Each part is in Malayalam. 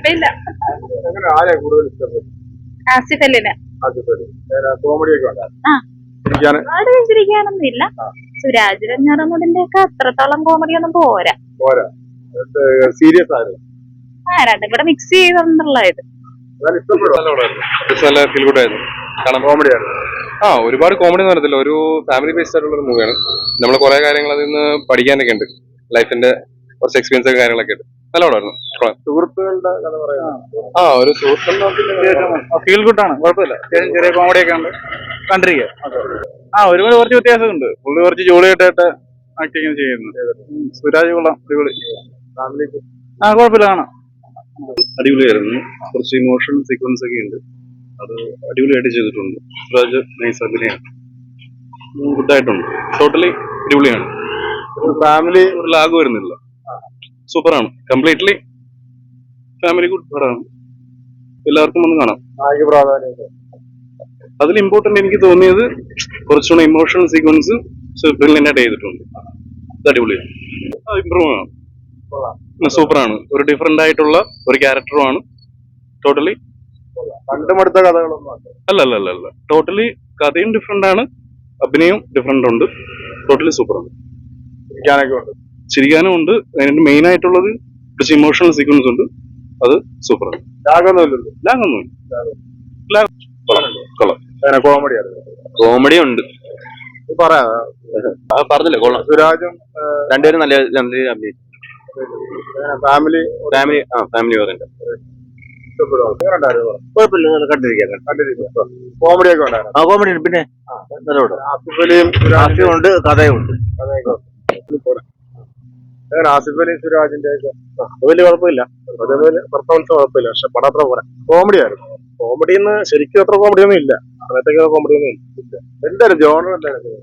കുഴപ്പമില്ല. ആസിഫ് അല്ലിന് ഒരുപാട് ചിരിക്കാനൊന്നും ഇല്ല. സുരാജ് വെഞ്ഞാറമൂടിന്റെ ഒക്കെ അത്രത്തോളം കോമഡി ഒന്നും പോരാ. പോരാ. സീരിയസ് ആ രണ്ടും കൂടെ മിക്സ് ചെയ്തുള്ളത് എന്നാലും ഇഷ്ടപ്പെടും നല്ല ഫീൽ ഗുഡ് ആയിരുന്നു. കാരണം കോമഡി ആയിരുന്നു. ആ ഒരുപാട് കോമഡി എന്ന് പറയത്തില്ല ഒരു ഫാമിലി ബേസ്ഡ് ആയിട്ടുള്ള ഒരു മൂവിയാണ് നമ്മൾ കുറെ കാര്യങ്ങൾ അതിൽ നിന്ന് പഠിക്കാനൊക്കെ ഉണ്ട്. ലൈഫിന്റെ കുറച്ച് എക്സ്പീരിയൻസ് ഒക്കെ കാര്യങ്ങളൊക്കെ ഉണ്ട്. നല്ല പടമായിരുന്നു. സുഹൃത്തുക്കളുടെ കഥ പറയുന്നത് ആ. ഒരു ഫീൽ ഗുഡ് ആണ്. കുഴപ്പമില്ല. ചെറിയ കോമഡി ഒക്കെ ഉണ്ട്. കണ്ടിരിക്കുക ആ ഒരുപാട് കുറച്ച് വ്യത്യാസമുണ്ട്. പുള്ളി കുറച്ച് ജോളിയായിട്ടായിട്ട് ആക്ടിങ് ചെയ്യുന്നു. സുരാജ് കൊള്ളാം. അടിപൊളി. ആ കുഴപ്പമില്ല. കാണാം. അടിപൊളിയായിരുന്നു. കുറച്ച് ഇമോഷൻ സീക്വൻസ് ഒക്കെ ഉണ്ട്. അത് അടിപൊളിയായിട്ട് ചെയ്തിട്ടുണ്ട്. സുരാജ് നൈസ് അഭിനയാണ്. ഗുഡായിട്ടുണ്ട് ടോട്ടലി അടിപൊളിയാണ്. ഫാമിലി ഒരു ലാഗ് വരുന്നില്ല. സൂപ്പറാണ്. കംപ്ലീറ്റ്ലി ഫാമിലി ഗുഡ് പടമാണ് എല്ലാവർക്കും ഒന്ന് കാണാം. അതിൽ ഇമ്പോർട്ടന്റ് എനിക്ക് തോന്നിയത് കുറച്ചുകൂടെ ഇമോഷണൽ സീക്വൻസ് ബ്രില്യന്റായിട്ട് ചെയ്തിട്ടുണ്ട്. അടിപൊളിയാണ്. ഇമ്പ്രൂവ് ആണ്. സൂപ്പറാണ്. ഒരു ഡിഫറെന്റ് ആയിട്ടുള്ള ഒരു ക്യാരക്ടറുമാണ് ടോട്ടലി കണ്ടുമടുത്ത കഥകളൊന്നും അല്ല. അല്ല അല്ല അല്ല. അല്ല ടോട്ടലി കഥയും ഡിഫറെന്റ് ആണ്. അഭിനയം ഡിഫറെന്റ് ഉണ്ട്. ടോട്ടലി സൂപ്പറാണ് ഇരിക്കാനൊക്കെ ഉണ്ട്. ചിരിക്കാനും ഉണ്ട്. അതിന്റെ മെയിൻ ആയിട്ടുള്ളത് കുറച്ച് ഇമോഷണൽ സീക്വൻസ് ഉണ്ട്. അത് സൂപ്പറാണ് കോമഡി കോമഡി ഉണ്ട്. പറയാ പറഞ്ഞില്ലേ? കൊള്ളാം. സുരാജും രണ്ടുപേരും നല്ല നല്ല അഭിനയിച്ചു ഫാമിലി ഫാമിലി ആ ഫാമിലി പറയുന്നത് കോമഡിയൊക്കെ ഉണ്ടായിരുന്നു. ആ കോമഡി ഉണ്ട്. ഉണ്ടായിരുന്നു ആ കോമഡി പിന്നെ ഉണ്ട് കഥയുണ്ട് അതൊക്കെ ഉണ്ട്. ആസിഫ് അലി സുരാജിന്റെ അത് വലിയ കുഴപ്പമില്ല. അതേപോലെ പെർഫോമൻസ് കുഴപ്പമില്ല. പക്ഷെ പടം അത്ര പോരാ കോമഡി ആയിരുന്നു. കോമഡി എന്ന് ശരിക്കും അത്ര കോമഡി ഒന്നും ഇല്ല. അങ്ങനത്തെ കോമഡി ഒന്നും ഇല്ല. എന്തായാലും ജോണർ എന്തായാലും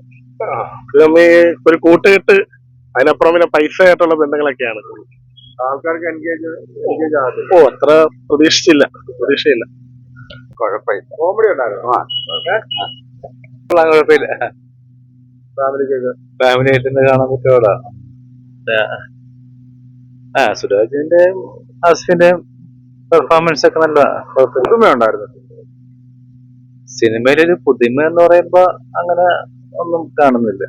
ഒരു കൂട്ടുകെട്ട് അതിനപ്പുറം പിന്നെ പൈസ ആയിട്ടുള്ള ബന്ധങ്ങളൊക്കെയാണ്. ആൾക്കാർക്ക് എൻഗേജ് എൻഗേജ് ആകത്തില്ല. ഓ അത്ര പ്രതീക്ഷിച്ചില്ല. പ്രതീക്ഷയില്ല കുഴപ്പമില്ല. കോമഡി ഉണ്ടായിരുന്നു. കുഴപ്പമില്ല. ഫാമിലി ഫാമിലി ആയിട്ട് കാണാൻ പറ്റുമോടാ ആ. സുരാജിന്റെ ആസിഫിന്റെ പെർഫോമൻസ് ഒക്കെ നല്ല ഉണ്ടായിരുന്നു സിനിമയിലൊരു പുതുമ എന്ന് പറയുമ്പോ അങ്ങനെ ഒന്നും കാണുന്നില്ല.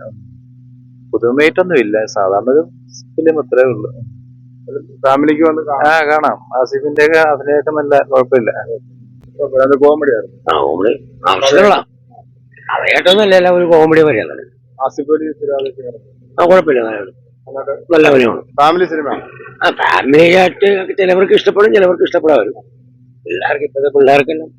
പുതുമയായിട്ടൊന്നും ഇല്ല സാധാരണ ഒരു ഫിലിം അത്രേ ഉള്ളൂ. ഫാമിലിക്ക് വന്ന് ആ കാണാം. ആസിഫിന്റെ ഒക്കെ അഭിനയൊക്കെ നല്ല കുഴപ്പമില്ല. കോമഡി അറിയാട്ടൊന്നുമല്ല ഒരു കോമഡി ആസിഫ് അലി ആ കുഴപ്പമില്ല നല്ല- അഭിനയമാണ് ഫാമിലി സിനിമ ആ ഫാമിലി ആയിട്ട് ചിലവർക്ക് ഇഷ്ടപ്പെടും ചിലവർക്ക് ഇഷ്ടപ്പെടാവരും പിള്ളേർക്ക് ഇപ്പോഴത്തെ പിള്ളേർക്കെല്ലാം